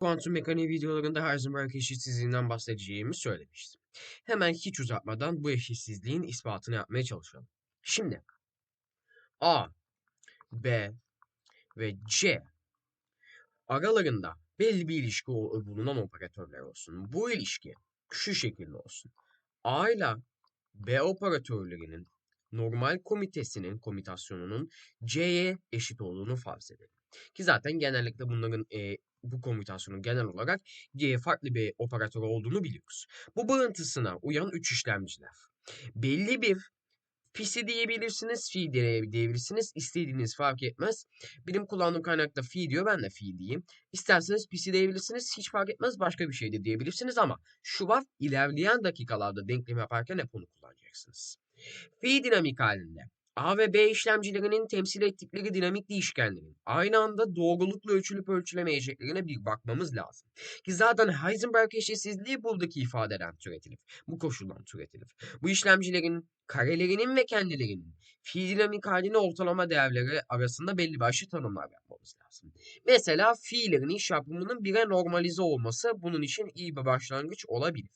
Kuantum mekaniği videolarında Heisenberg eşitsizliğinden bahsedeceğimi söylemiştim. Hemen hiç uzatmadan bu eşitsizliğin ispatını yapmaya çalışalım. Şimdi A, B ve C aralarında belli bir ilişki bulunan operatörler olsun. Bu ilişki şu şekilde olsun. A ile B operatörlerinin normal komitesinin komitasyonunun C'ye eşit olduğunu farz edelim. Ki zaten genellikle bunların e, bu komutasyonun genel olarak G farklı bir operatör olduğunu biliyoruz. Bu bağıntısına uyan 3 işlemciler. Belli bir Pisi diyebilirsiniz, fi diyebilirsiniz. İstediğiniz fark etmez. Benim kullandığım kaynakta fi diyor, ben de fi diyeyim. İsterseniz pisi diyebilirsiniz, hiç fark etmez. Başka bir şey de diyebilirsiniz ama şu var, ilerleyen dakikalarda denklem yaparken hep onu kullanacaksınız. Fi dinamik halinde A ve B işlemcilerinin temsil ettikleri dinamik değişkenlerin aynı anda doğrulukla ölçülüp ölçülemeyeceklerine bir bakmamız lazım. Ki zaten Heisenberg eşitsizliği buradaki ifadeden türetilir. Bu koşuldan türetilir. Bu işlemcilerin karelerinin ve kendilerinin fi dinamik halini ortalama değerleri arasında belli başlı tanımlar yapmamız lazım. Mesela fi'lerin iş çarpımının bire normalize olması bunun için iyi bir başlangıç olabilir.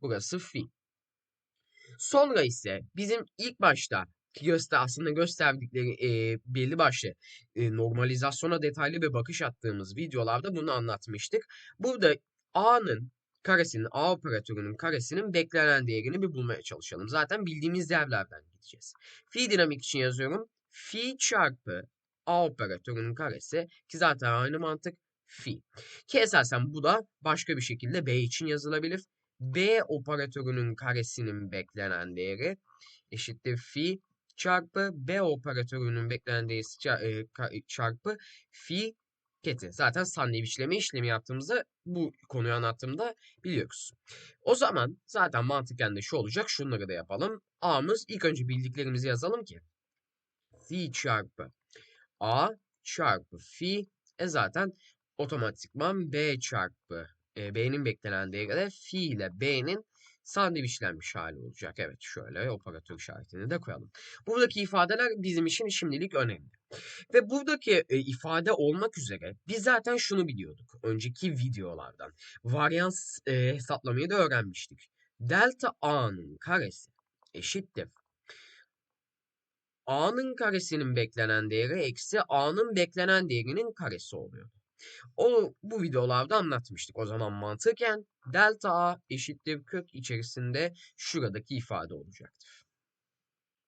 Burası fi. Sonra ise bizim ilk başta göster aslında gösterdikleri e, belli başlı e, normalizasyona detaylı bir bakış attığımız videolarda bunu anlatmıştık. Burada A'nın karesinin, A operatörünün karesinin beklenen değerini bir bulmaya çalışalım. Zaten bildiğimiz değerlerden gideceğiz. Fi dinamik için yazıyorum. Fi çarpı A operatörünün karesi ki zaten aynı mantık fi. Ki esasen bu da başka bir şekilde B için yazılabilir. B operatörünün karesinin beklenen değeri eşittir fi çarpı B operatörünün beklenen değeri e, çarpı fi keti. Zaten sandviçleme işlemi yaptığımızda bu konuyu anlattığımda biliyoruz. O zaman zaten mantıken de şu olacak. Şunları da yapalım. A'mız ilk önce bildiklerimizi yazalım ki. Fi çarpı A çarpı fi e zaten otomatikman B çarpı e, B'nin beklenen değeri de fi ile B'nin sandviçlenmiş hali olacak. Evet şöyle operatör işaretini de koyalım. Buradaki ifadeler bizim için şimdilik önemli. Ve buradaki e, ifade olmak üzere biz zaten şunu biliyorduk. Önceki videolardan. Varyans e, hesaplamayı da öğrenmiştik. Delta A'nın karesi eşittir. A'nın karesinin beklenen değeri eksi A'nın beklenen değerinin karesi oluyor. Onu bu videolarda anlatmıştık. O zaman mantıken delta A eşittir kök içerisinde şuradaki ifade olacaktır.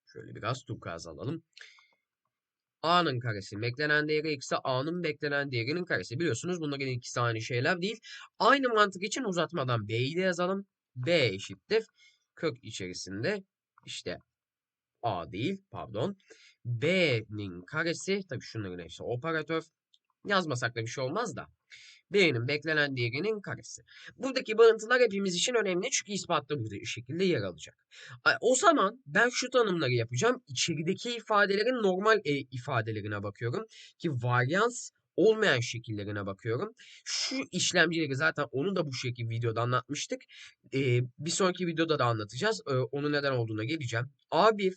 Şöyle biraz turkuaz alalım. A'nın karesi beklenen değeri eksi A'nın beklenen değerinin karesi. Biliyorsunuz bunların ikisi aynı şeyler değil. Aynı mantık için uzatmadan B'yi de yazalım. B eşittir. Kök içerisinde işte A değil pardon. B'nin karesi tabii şunların işte operatör Yazmasak da bir şey olmaz da. B'nin beklenen değerinin karesi. Buradaki bağıntılar hepimiz için önemli çünkü ispatta bu şekilde yer alacak. O zaman ben şu tanımları yapacağım. İçerideki ifadelerin normal e ifadelerine bakıyorum. Ki varyans olmayan şekillerine bakıyorum. Şu işlemcileri zaten onu da bu şekilde videoda anlatmıştık. Ee, bir sonraki videoda da anlatacağız. Ee, onun neden olduğuna geleceğim. A1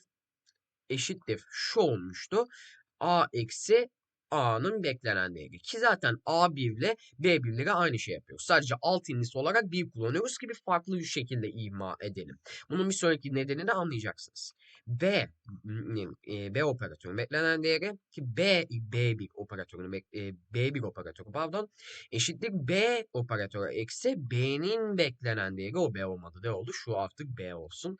eşittir şu olmuştu. A eksi A'nın beklenen değeri. Ki zaten A1 ile B1'leri aynı şey yapıyoruz. Sadece alt indisi olarak 1 kullanıyoruz ki bir farklı bir şekilde ima edelim. Bunun bir sonraki nedenini anlayacaksınız. B, e, B operatörünün beklenen değeri ki B, B1 operatörünün e, B1 operatörü pardon eşitlik B operatörü eksi B'nin beklenen değeri o B olmadı ne oldu? Şu artık B olsun.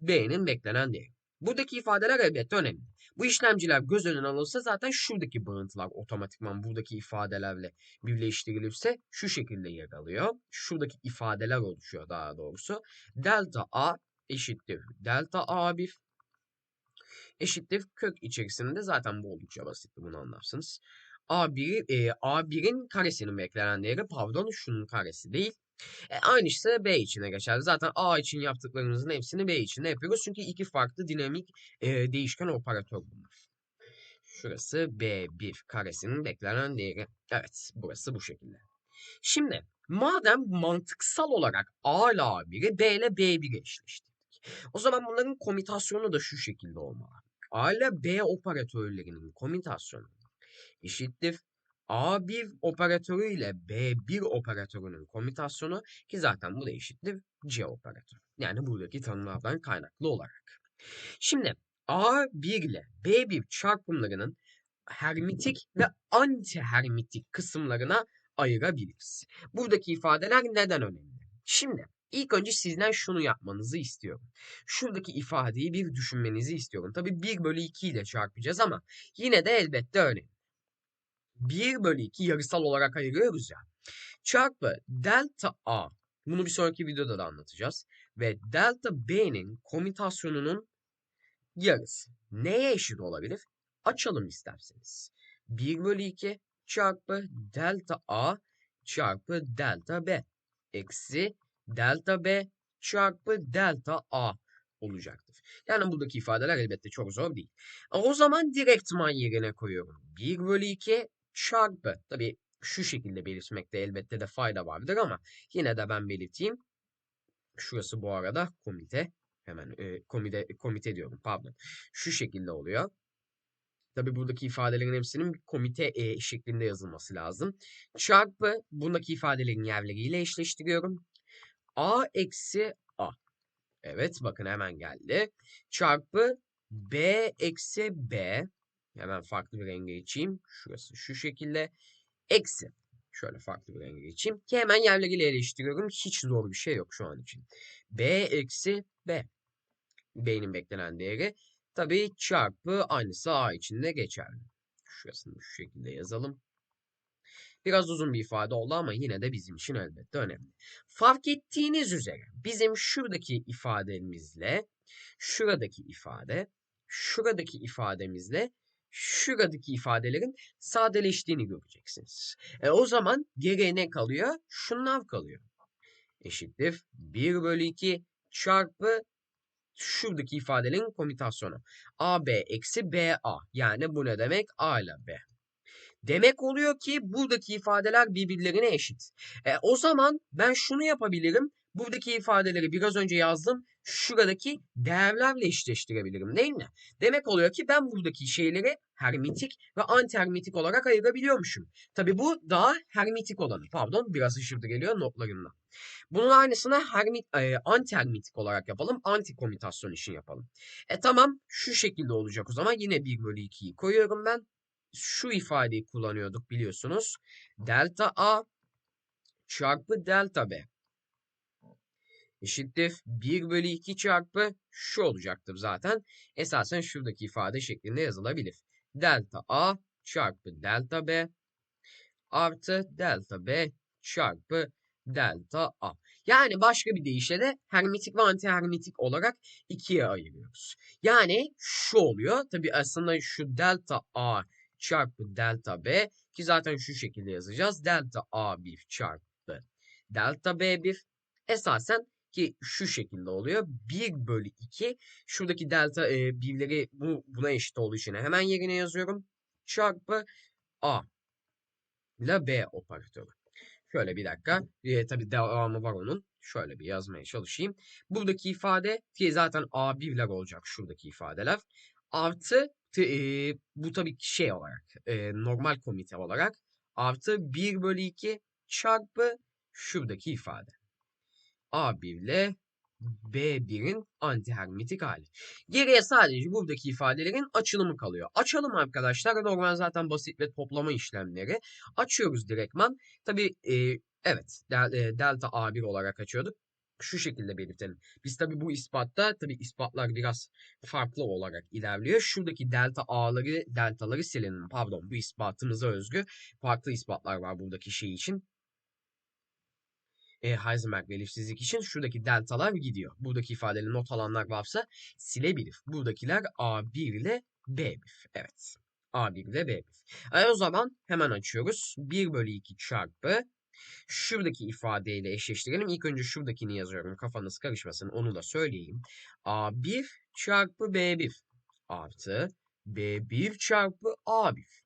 B'nin beklenen değeri. Buradaki ifadeler elbette önemli. Bu işlemciler göz önüne alınsa zaten şuradaki bağıntılar otomatikman buradaki ifadelerle birleştirilirse şu şekilde yer alıyor. Şuradaki ifadeler oluşuyor daha doğrusu. Delta A eşittir. Delta A1 eşittir kök içerisinde zaten bu oldukça basit bunu anlarsınız. A1, e, A1'in karesinin beklenen değeri pardon şunun karesi değil. E, aynı ise B içine geçer. Zaten A için yaptıklarımızın hepsini B için de yapıyoruz. Çünkü iki farklı dinamik e, değişken operatör bunlar. Şurası B1 karesinin beklenen değeri. Evet burası bu şekilde. Şimdi madem mantıksal olarak A ile A1'i B ile B1'i eşleştirdik. O zaman bunların komitasyonu da şu şekilde olmalı. A ile B operatörlerinin komitasyonu eşittir A1 operatörü ile B1 operatörünün komütasyonu ki zaten bu da eşittir C operatörü. Yani buradaki tanımlardan kaynaklı olarak. Şimdi A1 ile B1 çarpımlarının hermitik ve antihermitik kısımlarına ayırabiliriz. Buradaki ifadeler neden önemli? Şimdi ilk önce sizden şunu yapmanızı istiyorum. Şuradaki ifadeyi bir düşünmenizi istiyorum. Tabi 1 bölü 2 ile çarpacağız ama yine de elbette önemli. 1 bölü 2 yarısal olarak ayırıyoruz ya. Çarpı delta A. Bunu bir sonraki videoda da anlatacağız. Ve delta B'nin komütasyonunun yarısı. Neye eşit olabilir? Açalım isterseniz. 1 bölü 2 çarpı delta A çarpı delta B. Eksi delta B çarpı delta A olacaktır. Yani buradaki ifadeler elbette çok zor değil. O zaman direktman yerine koyuyorum. 1 bölü 2 çarpı. Tabi şu şekilde belirtmekte elbette de fayda vardır ama yine de ben belirteyim. Şurası bu arada komite. Hemen e, komite, komite diyorum pardon. Şu şekilde oluyor. Tabi buradaki ifadelerin hepsinin komite e, şeklinde yazılması lazım. Çarpı bundaki ifadelerin yerleriyle eşleştiriyorum. A eksi A. Evet bakın hemen geldi. Çarpı B eksi B. Hemen farklı bir renge geçeyim. Şurası şu şekilde. Eksi. Şöyle farklı bir renge geçeyim. Ki hemen yerleriyle eleştiriyorum. Hiç zor bir şey yok şu an için. B eksi B. B'nin beklenen değeri. Tabii çarpı aynısı A için de geçerli. Şurasını şu şekilde yazalım. Biraz uzun bir ifade oldu ama yine de bizim için elbette önemli. Fark ettiğiniz üzere bizim şuradaki ifademizle şuradaki ifade, şuradaki ifademizle şuradaki ifadelerin sadeleştiğini göreceksiniz. E, o zaman geriye ne kalıyor? Şunlar kalıyor. Eşittir 1 bölü 2 çarpı şuradaki ifadelerin komütasyonu. AB eksi BA. Yani bu ne demek? A ile B. Demek oluyor ki buradaki ifadeler birbirlerine eşit. E, o zaman ben şunu yapabilirim. Buradaki ifadeleri biraz önce yazdım. Şuradaki değerlerle eşleştirebilirim değil mi? Demek oluyor ki ben buradaki şeyleri hermitik ve antihermitik olarak ayırabiliyormuşum. Tabi bu daha hermitik olanı. Pardon biraz ışırdı geliyor notlarımla. Bunun aynısını hermit, e, antihermitik olarak yapalım. Antikomutasyon için yapalım. E tamam şu şekilde olacak o zaman. Yine 1 bölü 2'yi koyuyorum ben. Şu ifadeyi kullanıyorduk biliyorsunuz. Delta A çarpı delta B eşittir 1 bölü 2 çarpı şu olacaktır zaten. Esasen şuradaki ifade şeklinde yazılabilir. Delta A çarpı delta B artı delta B çarpı delta A. Yani başka bir deyişle de hermetik ve antihermetik olarak ikiye ayırıyoruz. Yani şu oluyor. Tabi aslında şu delta A çarpı delta B ki zaten şu şekilde yazacağız. Delta A1 çarpı delta B1 esasen ki şu şekilde oluyor. 1 bölü 2 şuradaki delta e, birleri bu, buna eşit olduğu için hemen yerine yazıyorum. Çarpı A ile B operatörü. Şöyle bir dakika. E, tabii devamı var onun. Şöyle bir yazmaya çalışayım. Buradaki ifade ki zaten A1'ler olacak şuradaki ifadeler. Artı e, bu tabii şey olarak e, normal komite olarak artı 1 bölü 2 çarpı şuradaki ifade. A1 ile B1'in antihermetik hali. Geriye sadece buradaki ifadelerin açılımı kalıyor. Açalım arkadaşlar. Normal zaten basit ve toplama işlemleri. Açıyoruz direktman. Tabi e, evet del, e, delta A1 olarak açıyorduk. Şu şekilde belirtelim. Biz tabi bu ispatta tabi ispatlar biraz farklı olarak ilerliyor. Şuradaki delta A'ları deltaları silelim. Pardon bu ispatımıza özgü farklı ispatlar var buradaki şey için e, Heisenberg belirsizlik için şuradaki deltalar gidiyor. Buradaki ifadeli not alanlar varsa silebilir. Buradakiler A1 ile B1. Evet. A1 ile B1. E, o zaman hemen açıyoruz. 1 bölü 2 çarpı şuradaki ifadeyle eşleştirelim. İlk önce şuradakini yazıyorum. Kafanız karışmasın. Onu da söyleyeyim. A1 çarpı B1 artı B1 çarpı A1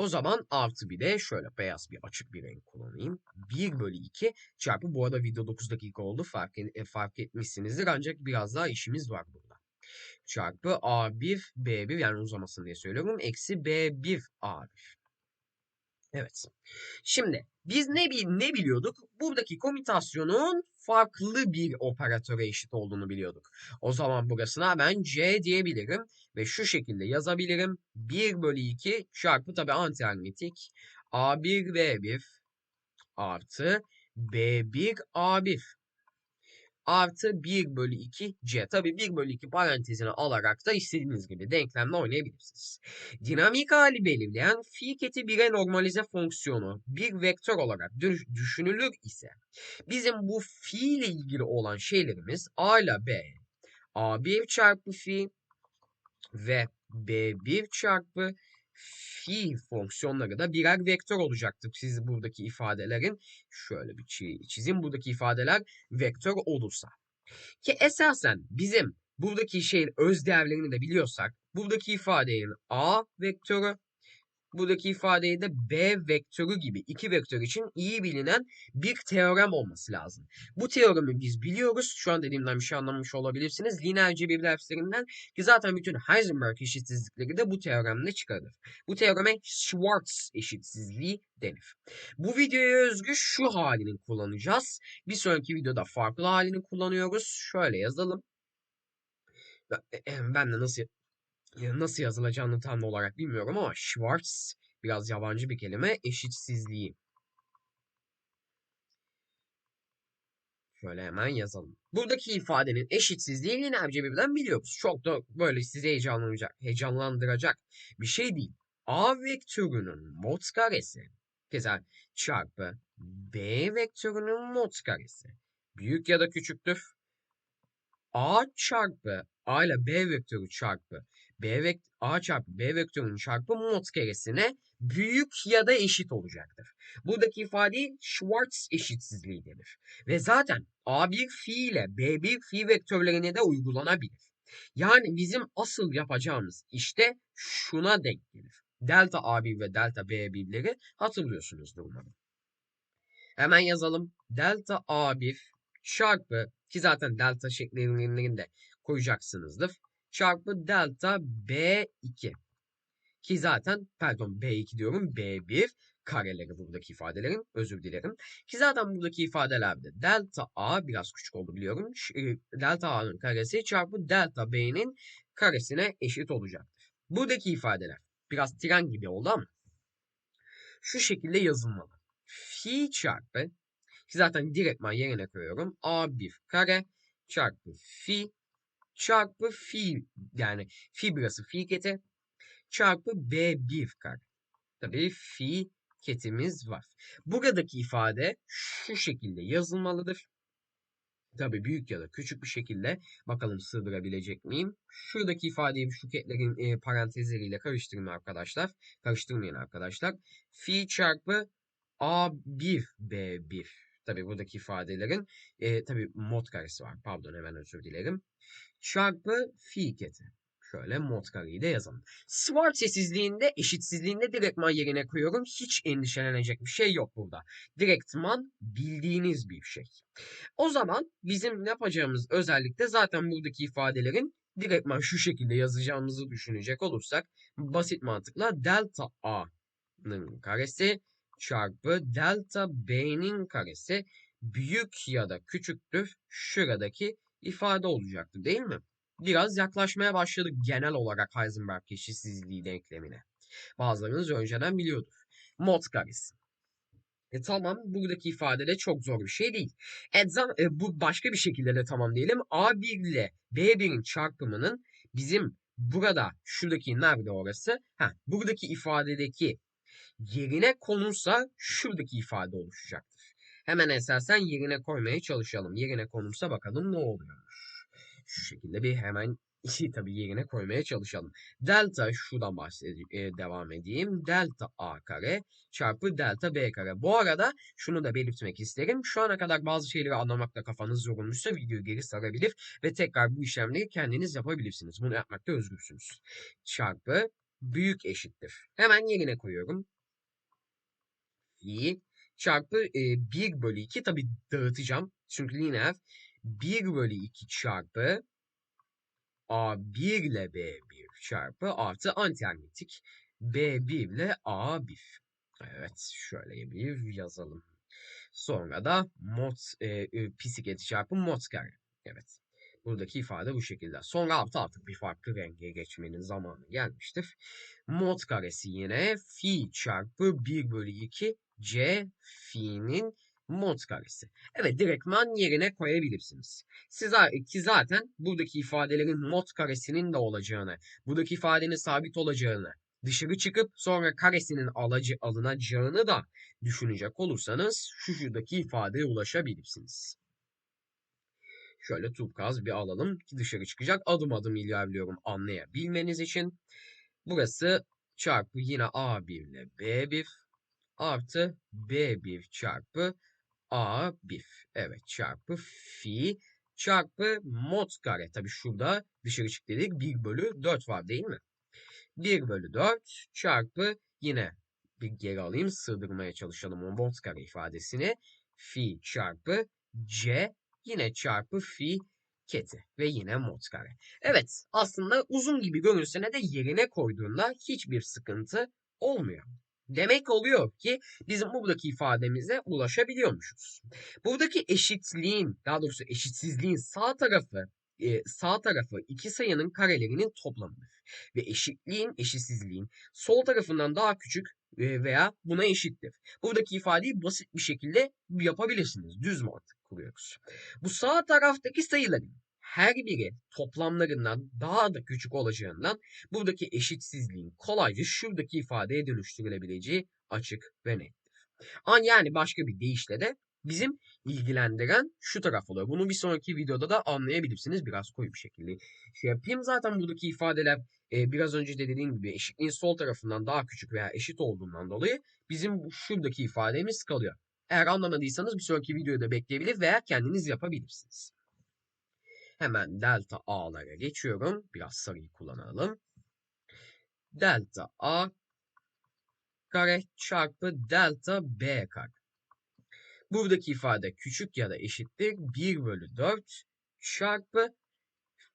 o zaman artı bir de şöyle beyaz bir açık bir renk kullanayım. 1 bölü 2 çarpı bu arada video 9 dakika oldu fark, e, fark etmişsinizdir ancak biraz daha işimiz var burada. Çarpı A1 B1 yani uzamasın diye söylüyorum. Eksi B1 A1. Evet. Şimdi biz ne bil ne biliyorduk? Buradaki komütasyonun farklı bir operatöre eşit olduğunu biliyorduk. O zaman burasına ben C diyebilirim ve şu şekilde yazabilirim. 1 bölü 2 çarpı tabi antiarmetik A1 V1 artı B1 A1 artı 1 bölü 2 c. Tabi 1 bölü 2 parantezine alarak da istediğiniz gibi denklemle oynayabilirsiniz. Dinamik hali belirleyen fi keti 1'e normalize fonksiyonu bir vektör olarak düşünülür ise bizim bu fi ile ilgili olan şeylerimiz a ile b a1 çarpı fi ve b1 çarpı fi fonksiyonları da birer vektör olacaktır. Siz buradaki ifadelerin şöyle bir çizim buradaki ifadeler vektör olursa. Ki esasen bizim buradaki şeyin öz değerlerini de biliyorsak buradaki ifadenin a vektörü buradaki ifadeyi de B vektörü gibi iki vektör için iyi bilinen bir teorem olması lazım. Bu teoremi biz biliyoruz. Şu an dediğimden bir şey anlamış olabilirsiniz. Lineer cebir derslerinden ki zaten bütün Heisenberg eşitsizlikleri de bu teoremle çıkarılır. Bu teoreme Schwarz eşitsizliği denir. Bu videoya özgü şu halini kullanacağız. Bir sonraki videoda farklı halini kullanıyoruz. Şöyle yazalım. Ben de nasıl nasıl yazılacağını tam olarak bilmiyorum ama Schwarz biraz yabancı bir kelime eşitsizliği. Şöyle hemen yazalım. Buradaki ifadenin eşitsizliğini lineer birden biliyoruz. Çok da böyle sizi heyecanlanacak, heyecanlandıracak bir şey değil. A vektörünün mod karesi keza çarpı B vektörünün mod karesi büyük ya da küçüktür. A çarpı A ile B vektörü çarpı B vekt A çarpı B vektörünün çarpı mod karesine büyük ya da eşit olacaktır. Buradaki ifade Schwarz eşitsizliği denir. Ve zaten A1 fi ile B1 fi vektörlerine de uygulanabilir. Yani bizim asıl yapacağımız işte şuna denk gelir. Delta A1 ve delta B1'leri hatırlıyorsunuzdur umarım. Hemen yazalım. Delta A1 çarpı ki zaten delta şekillerinin de koyacaksınızdır çarpı delta B2. Ki zaten pardon B2 diyorum B1 kareleri buradaki ifadelerin özür dilerim. Ki zaten buradaki ifadelerde delta A biraz küçük oldu biliyorum. E, delta A'nın karesi çarpı delta B'nin karesine eşit olacaktır. Buradaki ifadeler biraz tren gibi oldu ama şu şekilde yazılmalı. Fi çarpı ki zaten direktman yerine koyuyorum. A1 kare çarpı fi çarpı fi yani fi burası fi keti çarpı B1 kare. Tabii fi ketimiz var. Buradaki ifade şu şekilde yazılmalıdır. Tabi büyük ya da küçük bir şekilde bakalım sığdırabilecek miyim? Şuradaki ifadeyi şu ketlerin e, parantezleriyle karıştırın arkadaşlar. Karıştırmayın arkadaşlar. Fi çarpı A1 B1. Tabi buradaki ifadelerin e, tabi mod karesi var. Pardon hemen özür dilerim çarpı fi keti. Şöyle mod kareyi de yazalım. Schwarz sessizliğinde, eşitsizliğinde direktman yerine koyuyorum. Hiç endişelenecek bir şey yok burada. Direktman bildiğiniz bir şey. O zaman bizim yapacağımız özellikle zaten buradaki ifadelerin direktman şu şekilde yazacağımızı düşünecek olursak basit mantıkla delta a'nın karesi çarpı delta b'nin karesi büyük ya da küçüktür şuradaki ifade olacaktı değil mi? Biraz yaklaşmaya başladık genel olarak Heisenberg eşitsizliği denklemine. Bazılarınız önceden biliyordur. Mod karesi. E tamam buradaki ifade de çok zor bir şey değil. Edzam, e, bu başka bir şekilde de tamam diyelim. A1 ile B1'in çarpımının bizim burada şuradaki nerede orası? Ha, buradaki ifadedeki yerine konursa şuradaki ifade oluşacaktır. Hemen esasen yerine koymaya çalışalım. Yerine konursa bakalım ne oluyormuş. Şu şekilde bir hemen işi tabii yerine koymaya çalışalım. Delta şuradan bahsedeyim, e, devam edeyim. Delta A kare çarpı delta B kare. Bu arada şunu da belirtmek isterim. Şu ana kadar bazı şeyleri anlamakta kafanız yorulmuşsa videoyu geri sarabilir ve tekrar bu işlemleri kendiniz yapabilirsiniz. Bunu yapmakta özgürsünüz. Çarpı büyük eşittir. Hemen yerine koyuyorum. İyi çarpı e, 1 bölü 2 tabi dağıtacağım. Çünkü lineer 1 bölü 2 çarpı A1 ile B1 çarpı artı antiarmetik B1 ile A1. Evet, şöyle bir yazalım. Sonra da mod e, e, psiketi çarpı mod kare. Evet. Buradaki ifade bu şekilde. Sonra artı artık bir farklı renge geçmenin zamanı gelmiştir. Mod karesi yine fi çarpı 1 bölü 2 c fi'nin mod karesi. Evet direktman yerine koyabilirsiniz. Siz ki zaten buradaki ifadelerin mod karesinin de olacağını, buradaki ifadenin sabit olacağını, dışarı çıkıp sonra karesinin alacı, alınacağını da düşünecek olursanız şu şuradaki ifadeye ulaşabilirsiniz. Şöyle tupkaz bir alalım ki dışarı çıkacak. Adım adım ilerliyorum anlayabilmeniz için. Burası çarpı yine A1 ile B1 artı B1 çarpı A1. Evet çarpı fi çarpı mod kare. Tabi şurada dışarı çık dedik 1 bölü 4 var değil mi? 1 bölü 4 çarpı yine bir geri alayım sığdırmaya çalışalım o mod kare ifadesini. Fi çarpı C yine çarpı fi keti ve yine mod kare. Evet aslında uzun gibi görünse de yerine koyduğunda hiçbir sıkıntı olmuyor. Demek oluyor ki bizim buradaki ifademize ulaşabiliyormuşuz. Buradaki eşitliğin, daha doğrusu eşitsizliğin sağ tarafı e, sağ tarafı iki sayının karelerinin toplamıdır. Ve eşitliğin, eşitsizliğin sol tarafından daha küçük e, veya buna eşittir. Buradaki ifadeyi basit bir şekilde yapabilirsiniz. Düz mantık kuruyoruz. Bu sağ taraftaki sayıların her biri toplamlarından daha da küçük olacağından buradaki eşitsizliğin kolayca şuradaki ifadeye dönüştürülebileceği açık ve. An yani başka bir deyişle de bizim ilgilendiren şu taraf oluyor. Bunu bir sonraki videoda da anlayabilirsiniz biraz koyu bir şekilde. Şey yapayım zaten buradaki ifadeler e, biraz önce de dediğim gibi eşitliğin sol tarafından daha küçük veya eşit olduğundan dolayı bizim şuradaki ifademiz kalıyor. Eğer anlamadıysanız bir sonraki videoda bekleyebilir veya kendiniz yapabilirsiniz. Hemen delta a'lara geçiyorum. Biraz sarıyı kullanalım. Delta a kare çarpı delta b kare. Buradaki ifade küçük ya da eşittir 1 bölü 4 çarpı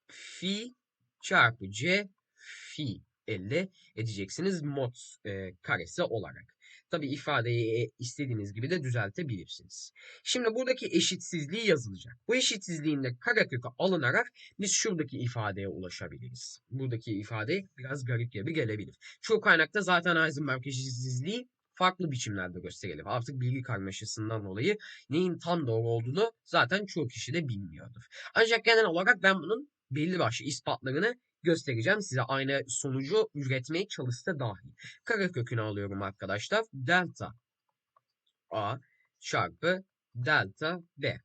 fi çarpı c fi elde edeceksiniz mod e, karesi olarak. Tabi ifadeyi e, istediğiniz gibi de düzeltebilirsiniz. Şimdi buradaki eşitsizliği yazılacak. Bu eşitsizliğin de karekökü alınarak biz şuradaki ifadeye ulaşabiliriz. Buradaki ifade biraz garip gibi gelebilir. Çoğu kaynakta zaten Heisenberg eşitsizliği farklı biçimlerde gösterilir. Artık bilgi karmaşasından dolayı neyin tam doğru olduğunu zaten çoğu kişi de bilmiyordur. Ancak genel olarak ben bunun belli başlı ispatlarını göstereceğim size aynı sonucu üretmeye çalışsa dahi. Kare kökünü alıyorum arkadaşlar. Delta A çarpı delta B.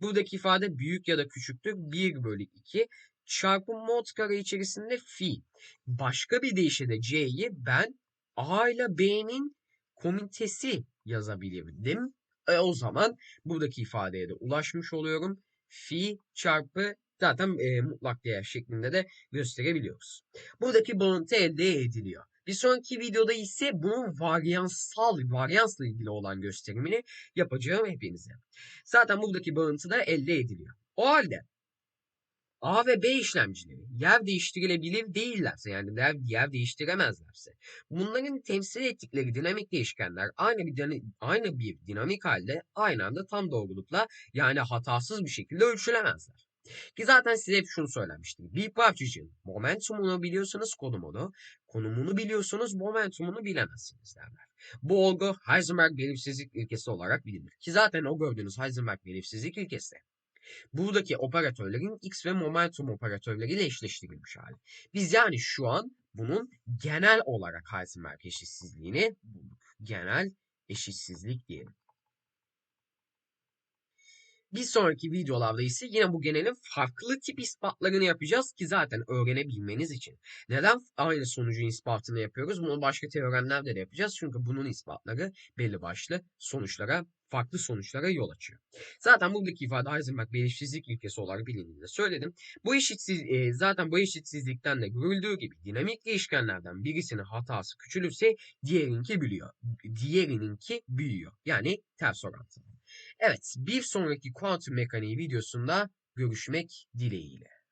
Buradaki ifade büyük ya da küçüktür. 1 bölü 2 çarpı mod kare içerisinde fi. Başka bir deyişle C'yi ben A ile B'nin komitesi yazabilirdim. E, o zaman buradaki ifadeye de ulaşmış oluyorum. Fi çarpı zaten e, mutlak değer şeklinde de gösterebiliyoruz. Buradaki bağıntı elde ediliyor. Bir sonraki videoda ise bunun varyansal, varyansla ilgili olan gösterimini yapacağım hepinize. Zaten buradaki bağıntı da elde ediliyor. O halde A ve B işlemcileri yer değiştirilebilir değillerse yani yer, yer değiştiremezlerse bunların temsil ettikleri dinamik değişkenler aynı bir aynı bir dinamik halde aynı anda tam doğrulukla yani hatasız bir şekilde ölçülemezler. Ki zaten size hep şunu söylemiştim. Bir parçacığın momentumunu biliyorsanız konumunu, konumunu biliyorsunuz momentumunu bilemezsiniz derler. Bu olgu Heisenberg belirsizlik ilkesi olarak bilinir. Ki zaten o gördüğünüz Heisenberg belirsizlik ilkesi buradaki operatörlerin x ve momentum operatörleriyle eşleştirilmiş hali. Biz yani şu an bunun genel olarak Heisenberg eşitsizliğini bulduk. Genel eşitsizlik diyelim. Bir sonraki videolarda ise yine bu genelin farklı tip ispatlarını yapacağız ki zaten öğrenebilmeniz için. Neden aynı sonucun ispatını yapıyoruz? Bunu başka teoremlerde de yapacağız. Çünkü bunun ispatları belli başlı sonuçlara, farklı sonuçlara yol açıyor. Zaten buradaki ifade Heisenberg belirsizlik ilkesi olarak bilindiğini söyledim. Bu eşitsiz, e, zaten bu eşitsizlikten de görüldüğü gibi dinamik değişkenlerden birisinin hatası küçülürse diğerininki büyüyor. Diğerininki büyüyor. Yani ters orantılı. Evet, bir sonraki kuantum mekaniği videosunda görüşmek dileğiyle.